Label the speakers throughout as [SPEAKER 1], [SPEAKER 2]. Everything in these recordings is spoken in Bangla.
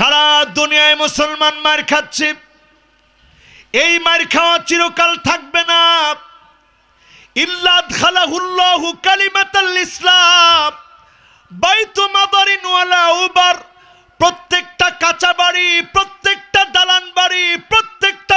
[SPEAKER 1] সারা দুনিয়ায় মুসলমান মার খাচ্ছে। এই মার খাওয়া চিরকাল থাকবে না। ইল্লাদ বাইতু মাদারিন প্রত্যেকটা কাঁচা বাড়ি, প্রত্যেকটা দালান বাড়ি, প্রত্যেকটা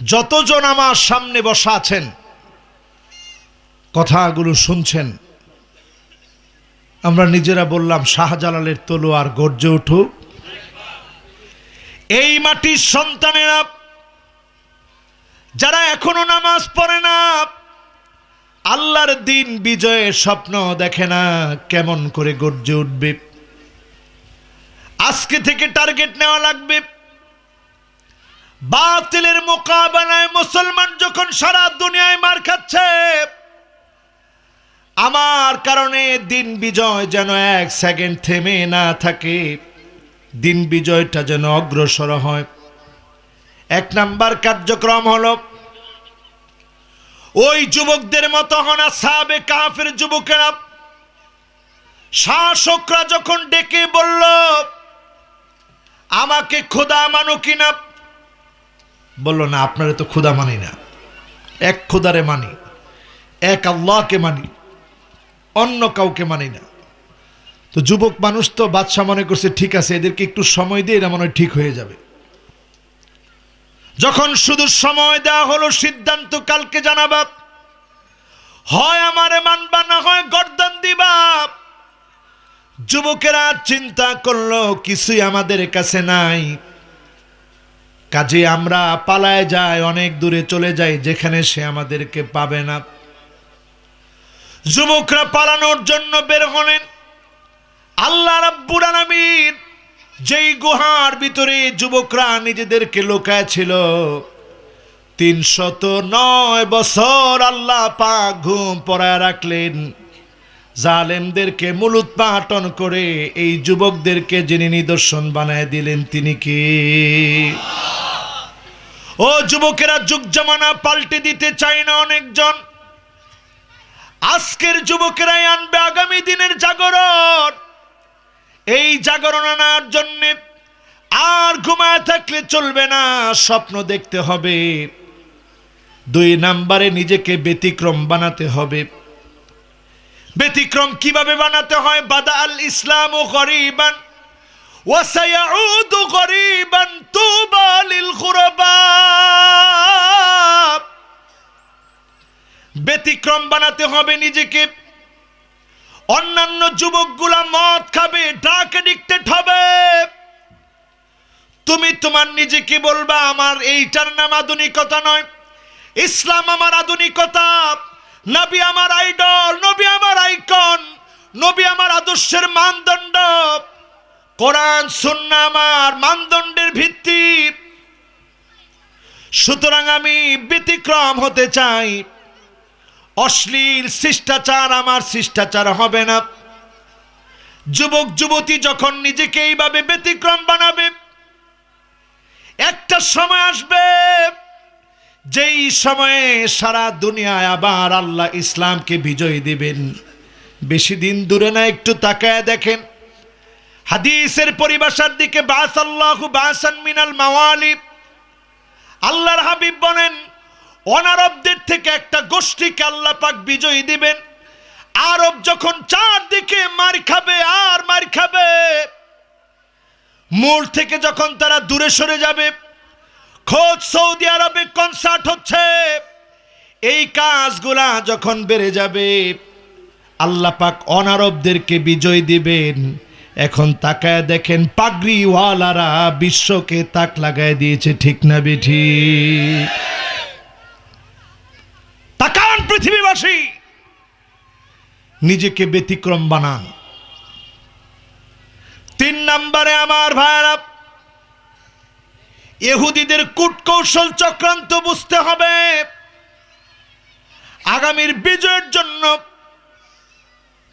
[SPEAKER 1] যতজন আমার সামনে বসা আছেন, কথাগুলো শুনছেন, আমরা নিজেরা বললাম, শাহজালালের তলোয়ার গর্জে উঠুক। এই মাটির সন্তানেরা, যারা এখনও নামাজ পড়ে না, আল্লাহর দিন বিজয়ের স্বপ্ন দেখে না, কেমন করে গর্জে উঠবে। আজকে থেকে টার্গেট নেওয়া লাগবে। বাতিলের মোকাবেলায় মুসলমান যখন সারা দুনিয়ায় মার খাচ্ছে, আমার কারণে দিন বিজয় যেন এক সেকেন্ড থেমে না থাকে। দিন বিজয়টা যেন অগ্রসর হয়। এক নাম্বার কার্যক্রম হল, ওই যুবকদের মতো হনা সাবে কাফের যুবকেরা। শাসকরা যখন ডেকে বলল, আমাকে খোদা মানো কিনা? বলল, না, আপনারা তো খোদা মানি না। এক খোদারে মানি, এক আল্লাহকে মানি, অন্য কাউকে মানি না। তো যুবক মানুষ তো বাদশাহ মনে করছে, ঠিক আছে, এদেরকে একটু সময় দিয়ে, এরা মনে হয় ঠিক হয়ে যাবে। যখন শুধু সময় দেওয়া হলো, সিদ্ধান্ত কালকে জানাবা। হয় আমারে মানবা, না হয় গর্দান দিবা। যুবকেরা চিন্তা করল, কিছুই আমাদের কাছে নাই। কাজে আমরা পালায় যাই, অনেক দূরে চলে যাই, যেখানে সে আমাদেরকে পাবে না। যুবকরা পালানোর জন্য বের হলেন। আল্লাহ রাব্বুল আলামিন যেই গুহার ভিতরে যুবকরা নিজেদেরকে লুকায় ছিল তিনশত নয় বছর আল্লাহ পাক ঘুম পড়ায় রাখলেন। জালেমদেরকে মূলোৎপাটন করে এই যুবকদেরকে যিনি নিদর্শন বানায় দিলেন, তিনি কি? ও যুবকেরা, যুগ জামানা পাল্টে দিতে চায় না অনেকজন। আজকের যুবকেরাই আনবে আগামী দিনের জাগরণ। এই জাগরণ আনার জন্য আর ঘুমায় থাকলে চলবে না, স্বপ্ন দেখতে হবে। দুই নাম্বারে নিজেকে ব্যতিক্রম বানাতে হবে। ব্যতিক্রম কীভাবে বানাতে হয়? বাদা আল ইসলাম ও গরিবান। وسيعود غريبا طوبى للغرباء ব্যতিক্রম বানাতে হবে নিজেকে অন্যান্য যুবকগুলা মদ খাবে ড্রাগ এডিক্টেড হবে তুমি তোমার নিজেকে বলবা আমার এইটার নাম আধুনিকতা নয় ইসলাম আমার আধুনিকতা নবী আমার আইডল নবী আমার আইকন নবী আমার আদর্শের মানদণ্ড কোরআন, সুন্না আমার মানদণ্ডের ভিত্তি। সুতরাং আমি ব্যতিক্রম হতে চাই। অশ্লীল শিষ্টাচার আমার শিষ্টাচার হবে না। যুবক, যুবতী যখন নিজেকে এইভাবে ব্যতিক্রম বানাবে, একটা সময় আসবে, যেই সময়ে সারা দুনিয়ায় আবার আল্লাহ ইসলামকে বিজয় দিবেন। বেশি দিন দূরে না, একটু তাকায় দেখেন। হাদিসের পরিভাষার দিকে বাস আল্লাহ বাসান মিনাল মাওয়ালিব আল্লাহর হাবিব বলেন, অনারবদের থেকে একটা গোষ্ঠীকে আল্লাহ পাক বিজয়ী দিবেন। আরব যখন চারদিকে মার খাবে, আর মার খাবে। মূল থেকে যখন তারা দূরে সরে যাবে খোঁজ সৌদি আরবে কনসার্ট হচ্ছে। এই কাজগুলা যখন বেড়ে যাবে, আল্লাহ পাক অনারবদেরকে বিজয় দিবেন। এখন তাকায় দেখেন পাগড়িওয়ালারা বিশ্বকে তাক লাগায় দিয়েছে, ঠিক না বেঠি? তাকান পৃথিবীবাসী, নিজেকে ব্যতিক্রম বানান। তিন নম্বরে আমার ভাইরা এহুদিদের কূটকৌশল চক্রান্ত বুঝতে হবে। আগামীর বিজয়ের জন্য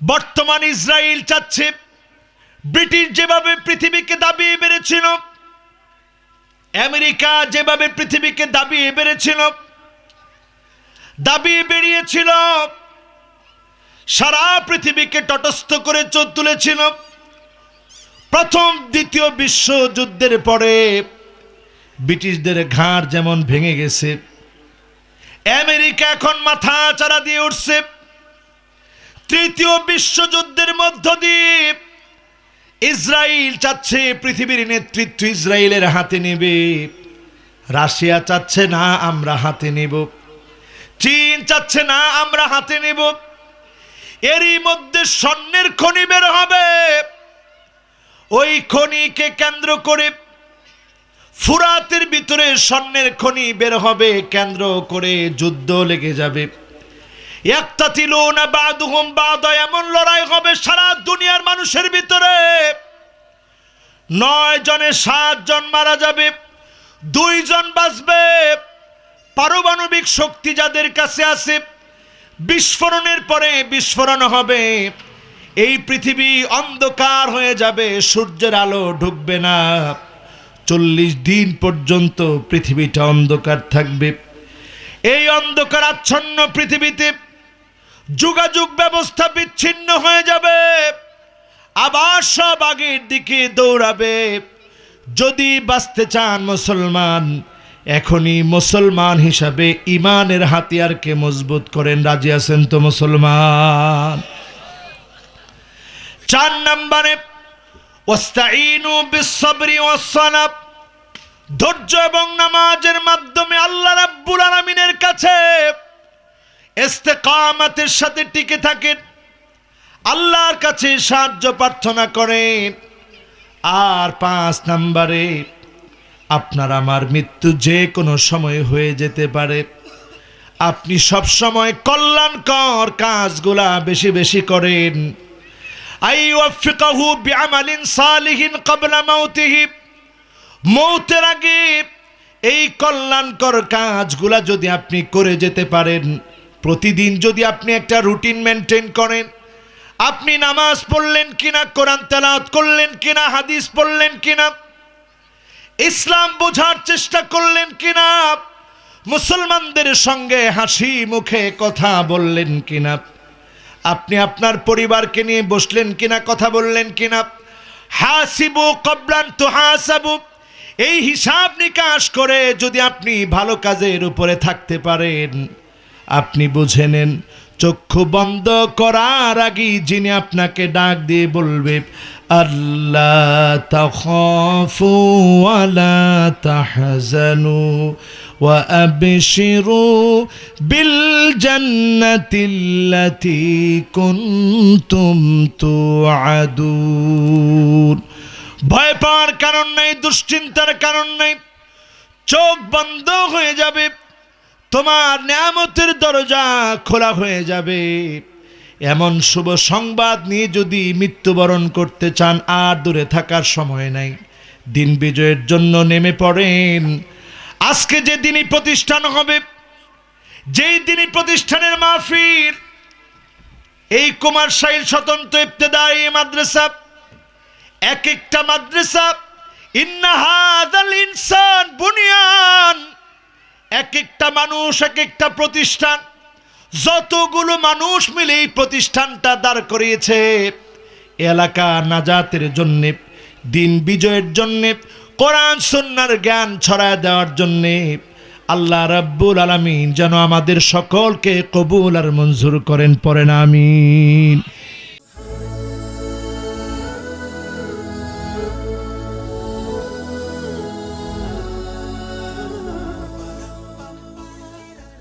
[SPEAKER 1] বর্তমান ইসরায়েল চাচ্ছে ব্রিটিশ যেভাবে পৃথিবীকে দাবিয়ে বেড়েছিল আমেরিকা যেভাবে পৃথিবীকে দাবিয়ে বেড়েছিল দাবিয়ে বেরিয়েছিল, সারা পৃথিবীকে তটস্থ করে চোখ তুলেছিল। প্রথম, দ্বিতীয় বিশ্বযুদ্ধের পরে ব্রিটিশদের ঘাড় যেমন ভেঙে গেছে, আমেরিকা এখন মাথা চারা দিয়ে উঠছে। তৃতীয় বিশ্বযুদ্ধের মধ্য দিয়ে ইসরায়েল চাচ্ছে, পৃথিবীর নেতৃত্ব ইসরায়েলের হাতে নেবে। রাশিয়া চাচ্ছে, না, আমরা হাতে নেব। চীন চাচ্ছে, না, আমরা হাতে নেব। এরই মধ্যে স্বর্ণের খনি বের হবে। ওই খনিকে কেন্দ্র করে ফুরাতের ভিতরে স্বর্ণের খনি বের হবে। কেন্দ্র করে যুদ্ধ লেগে যাবে। একতাতিলুনা বাদুহুম বাদা, এমন লড়াই হবে সারা দুনিয়ার মানুষের ভিতরে। নয় জনে সাত জন মারা যাবে দুইজন বাঁচবে। পারমাণবিক শক্তি যাদের কাছে আছে, বিস্ফোরণের পরে বিস্ফোরণ হবে। এই পৃথিবী অন্ধকার হয়ে যাবে, সূর্যের আলো ঢুকবে না। চল্লিশ দিন পর্যন্ত পৃথিবীটা অন্ধকার থাকবে। এই অন্ধকার আচ্ছন্ন পৃথিবীতে যোগাযোগ ব্যবস্থা বিচ্ছিন্ন হয়ে যাবে। আবার সব আগের দিকে দৌড়াবে। যদি বাঁচতে চান মুসলমান, এখনই মুসলমান হিসাবে ইমানের হাতিয়ারকে মজবুত করেন। রাজি আছেন তো মুসলমান? চার নম্বরে ধৈর্য এবং নামাজের মাধ্যমে আল্লাহ রাব্বুল আলামিনের কাছে ইস্তেকামাতের সাথে টিকে থাকেন। আল্লাহর কাছে সাহায্য প্রার্থনা করেন। আর পাঁচ নম্বরে, আপনার আমার মৃত্যু যে কোনো সময় হয়ে যেতে পারে। আপনি সব সময় কল্যাণকর কাজগুলা বেশি বেশি করেন। আইওয়াফিকাহু বিআমালিন সালিহিন ক্বাবলা মাউতিহি। মৌতের আগে এই কল্যাণকর কাজগুলা যদি আপনি করে যেতে পারেন প্রতিদিন যদি আপনি একটা রুটিন মেনটেন করেন, আপনি নামাজ পড়লেন কিনা, কোরআন তেলাওয়াত করলেন কিনা, হাদিস পড়লেন কিনা, ইসলাম বোঝার চেষ্টা করলেন কিনা, মুসলমানদের সঙ্গে হাসি মুখে কথা বললেন কিনা, আপনি আপনার পরিবারকে নিয়ে বসলেন কিনা, কথা বললেন কিনা, হাসিবু কবলান তো হাসাবু, এই হিসাব নিকাশ করে যদি আপনি ভালো কাজের উপরে থাকতে পারেন। আপনি বুঝে নেন, চক্ষু বন্ধ করার আগে যিনি আপনাকে ডাক দিয়ে বলবে, আল্লাহ তখফু আলা তাহজানু ওয়া আবশিরু বিল জান্নাতিল্লাতি কুনতুম তুআদুন। ভয় পাওয়ার কারণ নাই, দুশ্চিন্তার কারণ নাই, চোখ বন্ধ হয়ে যাবে। তোমার নিয়ামতের দরজা খোলা হয়ে যাবে। এমন শুভ সংবাদ নিয়ে যদি মৃত্যুবরণ করতে চান, আর দূরে থাকার সময় নাই। দিন বিজয়ের জন্য নেমে পড়েন। আজকে যে দিনই প্রতিষ্ঠান হবে, যেই দিনই প্রতিষ্ঠানের মাহফিল, এই কুমার সাইল স্বতন্ত্র ইবতেদায়ী মাদ্রাসা এক একটা মাদ্রাসা, ইন্না ইনসান বুনিয়ান এক একটা মানুষ এক একটা প্রতিষ্ঠান, যতগুলো মানুষ মিলে এই প্রতিষ্ঠানটা দাঁড় করিয়েছে এলাকা নাজাতের জন্যে, দিন বিজয়ের জন্যে, কোরআন সন্ন্যার জ্ঞান ছড়ায় দেওয়ার জন্যে, আল্লাহ রাব্বুল আলামিন যেন আমাদের সকলকে কবুল আর মঞ্জুর করেন পরেন আমিন।